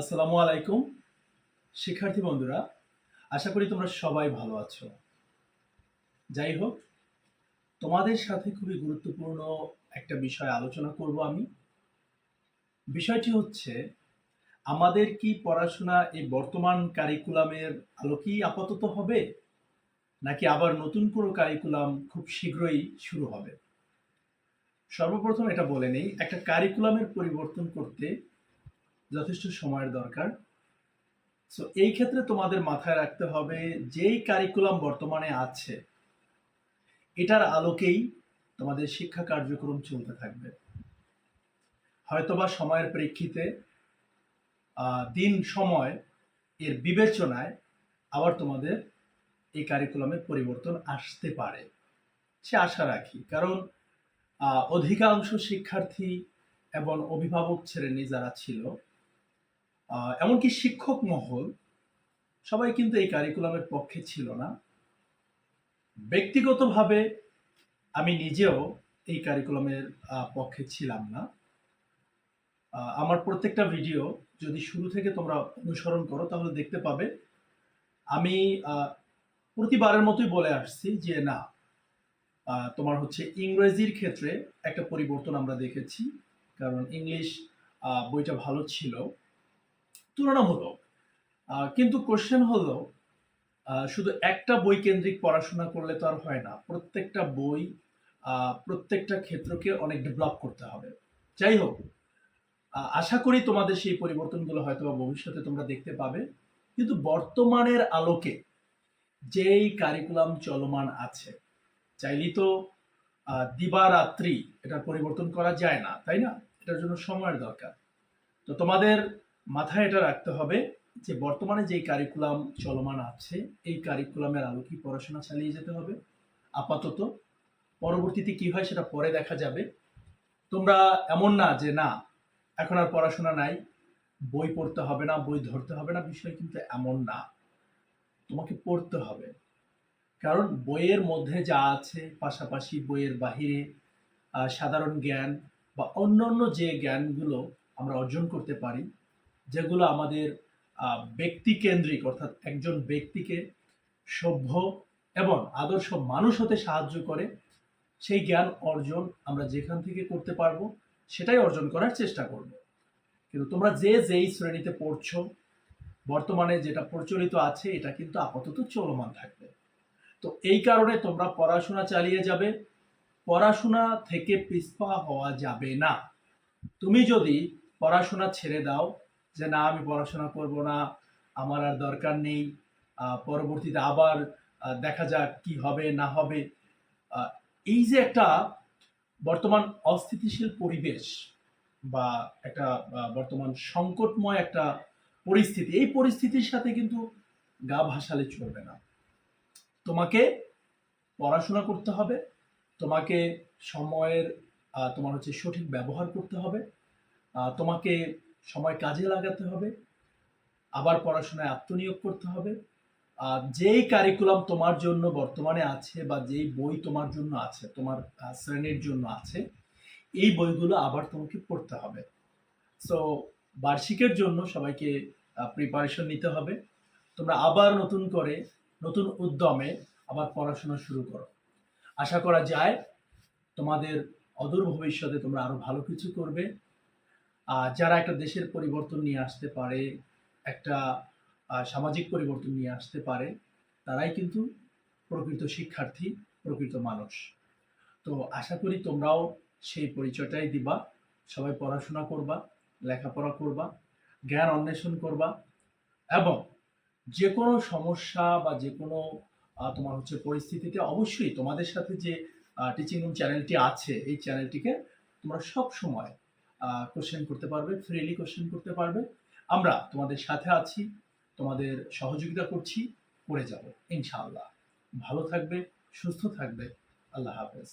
আসসালামু আলাইকুম, শিক্ষার্থী বন্ধুরা, আশা করি তোমরা সবাই ভালো আছো। যাই হোক, তোমাদের সাথে খুবই গুরুত্বপূর্ণ একটা বিষয় আলোচনা করব আমি। বিষয়টি হচ্ছে, আমাদের কি পড়াশোনা এই বর্তমান কারিকুলামের আলোকেই আপাতত হবে, নাকি আবার নতুন কোনো কারিকুলাম খুব শীঘ্রই শুরু হবে? সর্বপ্রথম এটা বলে নেই, একটা কারিকুলামের পরিবর্তন করতে যথেষ্ট সময়ের দরকার। সো এই ক্ষেত্রে তোমাদের মাথায় রাখতে হবে, যেই কারিকুলাম বর্তমানে আছে, এটার আলোকেই তোমাদের শিক্ষা কার্যক্রম চলতে থাকবে। হয়তোবা সময়ের প্রেক্ষিতে দিন সময় এর বিবেচনায় আবার তোমাদের এই কারিকুলামের পরিবর্তন আসতে পারে। সে আশা রাখি। কারণ অধিকাংশ শিক্ষার্থী এবং অভিভাবক শ্রেণি যারা ছিল এমনকি শিক্ষক মহল, সবাই কিন্তু এই কারিকুলামের পক্ষে ছিল না। ব্যক্তিগতভাবে আমি নিজেও এই কারিকুলামের পক্ষে ছিলাম না। আমার প্রত্যেকটা ভিডিও যদি শুরু থেকে তোমরা অনুসরণ করো, তাহলে দেখতে পাবে আমি প্রতিবারের মতোই বলে আসছি যে না তোমার হচ্ছে ইংরেজির ক্ষেত্রে একটা পরিবর্তন আমরা দেখেছি। কারণ ইংলিশ বইটা ভালো ছিল। তুলনামূলক কিন্তু কোশ্চেন হলো শুধু একটা বই কেন্দ্রিক পড়াশোনা করলে তো আর হয় না, প্রত্যেকটা বই প্রত্যেকটা ক্ষেত্রকে অনেক ডেভেলপ করতে হবে। যাই হোক আশা করি তোমাদের সেই পরিবর্তনগুলো হয়তো বা ভবিষ্যতে তোমরা দেখতে পাবে। কিন্তু বর্তমানের আলোকে যেই কারিকুলাম চলমান আছে, চাইলেই তো দিবারাত্রি এটা পরিবর্তন করা যায় না, তাই না? এটার জন্য সময়ের দরকার। তো তোমাদের মাথায় এটা রাখতে হবে যে বর্তমানে যেই কারিকুলাম চলমান আছে, এই কারিকুলামের আলোকে পড়াশোনা চালিয়ে যেতে হবে? আপাতত। পরবর্তীতে কি হয় সেটা পরে দেখা যাবে। তোমরা এমন না যে না, এখন আর পড়াশোনা নাই, বই পড়তে হবে না, বই ধরতে হবে না, বিষয় কিন্তু এমন না। তোমাকে পড়তে হবে। কারণ বইয়ের মধ্যে যা আছে, পাশাপাশি বইয়ের বাহিরে সাধারণ জ্ঞান বা অন্যান্য যে জ্ঞানগুলো আমরা অর্জন করতে পারি যেগুলো আমাদের ব্যক্তিকেন্দ্রিক, অর্থাৎ একজন ব্যক্তিকে সভ্য এবং আদর্শ মানুষ হতে সাহায্য করে, সেই জ্ঞান অর্জন আমরা যেখান থেকে করতে পারব, সেটাই অর্জন করার চেষ্টা করব। কিন্তু তোমরা যে যেই শ্রেণীতে পড়ছো, বর্তমানে যেটা প্রচলিত আছে, এটা কিন্তু আপাতত চলমান থাকবে। তো এই কারণে তোমরা পড়াশোনা চালিয়ে যাবে। পড়াশোনা থেকে পিছপা হওয়া যাবে না। তুমি যদি পড়াশোনা ছেড়ে দাও যে না, আমি পড়াশোনা করব না, আমার আর দরকার নেই। পরবর্তীতে আবার দেখা যাক কি হবে, না হবে। এই যে একটা বর্তমান অস্থিতিশীল পরিবেশ বা একটা বর্তমান সংকটময় একটা পরিস্থিতি, এই পরিস্থিতির সাথে কিন্তু গা ভাসালে চলবে না। তোমাকে পড়াশোনা করতে হবে, তোমাকে সময়ের তোমার হচ্ছে সঠিক ব্যবহার করতে হবে তোমাকে সময় কাজে লাগাতে হবে, আবার পড়াশোনায় আত্মনিয়োগ করতে হবে। আর যেই কারিকুলাম তোমার জন্য বর্তমানে আছে বা যেই বই তোমার জন্য আছে, তোমার শ্রেণির জন্য আছে, এই বইগুলো আবার তোমাকে পড়তে হবে। সো বার্ষিকের জন্য সবাইকে প্রিপারেশন নিতে হবে। তোমরা আবার নতুন করে, নতুন উদ্যমে আবার পড়াশোনা শুরু করো। আশা করা যায় তোমাদের অদূর ভবিষ্যতে তোমরা আরও ভালো কিছু করবে। যারা একটা দেশের পরিবর্তন নিয়ে আসতে পারে, একটা সামাজিক পরিবর্তন নিয়ে আসতে পারে, তারাই কিন্তু প্রকৃত শিক্ষার্থী, প্রকৃত মানুষ। তো আশা করি তোমরাও সেই পরিচয়টাই দিবা। সবাই পড়াশোনা করবা, লেখাপড়া করবা, জ্ঞান অন্বেষণ করবা এবং যে কোনো সমস্যা বা যে কোনো তোমার হচ্ছে পরিস্থিতিতে অবশ্যই তোমাদের সাথে যে টিচিং রুম চ্যানেলটি আছে, এই চ্যানেলটিকে তোমরা সব সময় কোশ্চেন করতে পারবে ফ্রিলি কোশ্চেন করতে পারবে। আমরা তোমাদের সাথে আছি, তোমাদের সহযোগিতা করছি, করে যাব, ইনশাআল্লাহ। ভালো থাকবে, সুস্থ থাকবে। আল্লাহ হাফেজ।